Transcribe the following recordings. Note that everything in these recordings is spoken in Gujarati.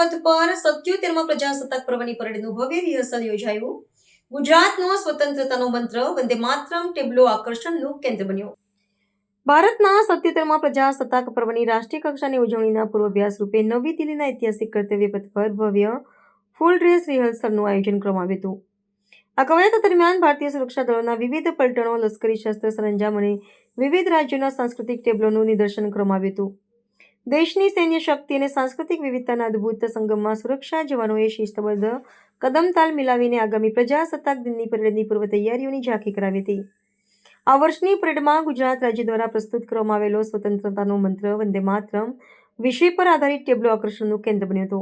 પર સત્યોતેરમાં પ્રજાસત્તાક પર્વની પરેડનું ભવ્ય રિહર્સલ યોજાયું. ગુજરાતનો સ્વતંત્રતાનો મંત્ર વંદે માતરમ ટેબ્લો આકર્ષણનું કેન્દ્ર બન્યો. ભારતના સત્યોતેરમાં પ્રજાસત્તાક પર્વની રાષ્ટ્રીય કક્ષાની ઉજવણીના પૂર્વાભ્યાસ રૂપે નવી દિલ્હીના ઐતિહાસિક કર્તવ્ય પથ પર ભવ્ય ફૂલ ડ્રેસ રિહર્સલનું આયોજન કરવામાં આવ્યું હતું. આ કવાયત દરમિયાન ભારતીય સુરક્ષા દળોના વિવિધ પલટણો, લશ્કરી શસ્ત્ર સરંજામ અને વિવિધ રાજ્યોના સાંસ્કૃતિક ટેબ્લોનું નિદર્શન કરવામાં આવ્યું હતું. દેશની સૈન્ય શક્તિ અને સાંસ્કૃતિક વિવિધતાના અદ્ભુત સંગમમાં સુરક્ષા જવાનોએ શિસ્તબદ્ધ કદમતાલ મિલાવીને આગામી પ્રજાસત્તાક દિનની પરેડની પૂર્વ તૈયારીઓની ઝાંખી કરાવી હતી. આ વર્ષની પરેડમાં ગુજરાત રાજ્ય દ્વારા પ્રસ્તુત કરવામાં આવેલો સ્વતંત્રતાનો મંત્ર વંદે માતરમ વિષય પર આધારિત ટેબ્લો આકર્ષણનું કેન્દ્ર બન્યો હતો.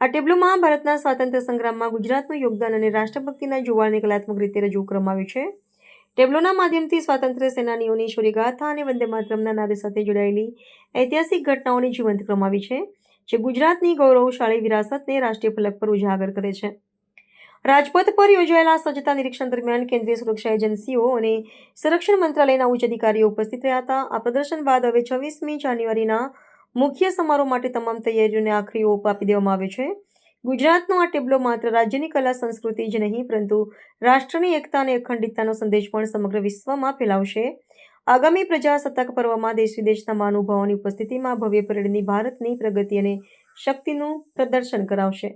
આ ટેબ્લોમાં ભારતના સ્વાતંત્ર્ય સંગ્રામમાં ગુજરાતનું યોગદાન અને રાષ્ટ્રભક્તિના જોવાળને કલાત્મક રીતે રજૂ કરવામાં આવ્યું છે. ટેબ્લોના માધ્યમથી સ્વાતંત્ર્ય સેનાનીઓની શૌર્યગાથા અને વંદે માતરમના નારે સાથે જોડાયેલી ઐતિહાસિક ઘટનાઓને જીવંત કરવામાં આવી છે, જે ગુજરાતની ગૌરવશાળી વિરાસતને રાષ્ટ્રીય ફલક પર ઉજાગર કરે છે. રાજપથ પર યોજાયેલા સજ્જતા નિરીક્ષણ દરમિયાન કેન્દ્રીય સુરક્ષા એજન્સીઓ અને સંરક્ષણ મંત્રાલયના ઉચ્ચ અધિકારીઓ ઉપસ્થિત રહ્યા હતા. આ પ્રદર્શન બાદ હવે છવ્વીસમી જાન્યુઆરીના મુખ્ય સમારોહ માટે તમામ તૈયારીઓને આખરી ઓપ આપી દેવામાં આવે છે. ગુજરાતનો આ ટેબ્લો માત્ર રાજ્યની કલા, સંસ્કૃતિ જ નહીં, પરંતુ રાષ્ટ્રની એકતા અને અખંડિતતાનો સંદેશ પણ સમગ્ર વિશ્વમાં ફેલાવશે. આગામી પ્રજાસત્તાક પર્વમાં દેશ વિદેશના મહાનુભાવોની ઉપસ્થિતિમાં ભવ્ય પરેડની ભારતની પ્રગતિ અને શક્તિનું પ્રદર્શન કરાવશે.